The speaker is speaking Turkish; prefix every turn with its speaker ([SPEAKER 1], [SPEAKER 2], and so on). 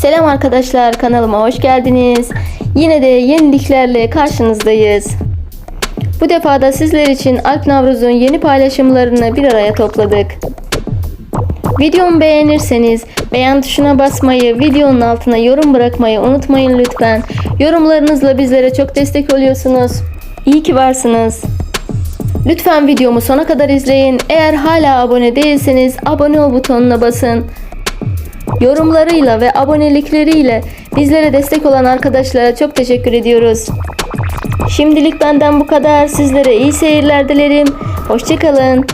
[SPEAKER 1] Selam arkadaşlar kanalıma hoş geldiniz. Yine de yeniliklerle karşınızdayız. Bu defa da sizler için Alp Navruz'un yeni paylaşımlarını bir araya topladık. Videomu beğenirseniz beğen tuşuna basmayı, videonun altına yorum bırakmayı unutmayın lütfen. Yorumlarınızla bizlere çok destek oluyorsunuz. İyi ki varsınız. Lütfen videomu sona kadar izleyin. Eğer hala abone değilseniz abone ol butonuna basın. Yorumlarıyla ve abonelikleriyle bizlere destek olan arkadaşlara çok teşekkür ediyoruz. Şimdilik benden bu kadar. Sizlere iyi seyirler dilerim. Hoşçakalın.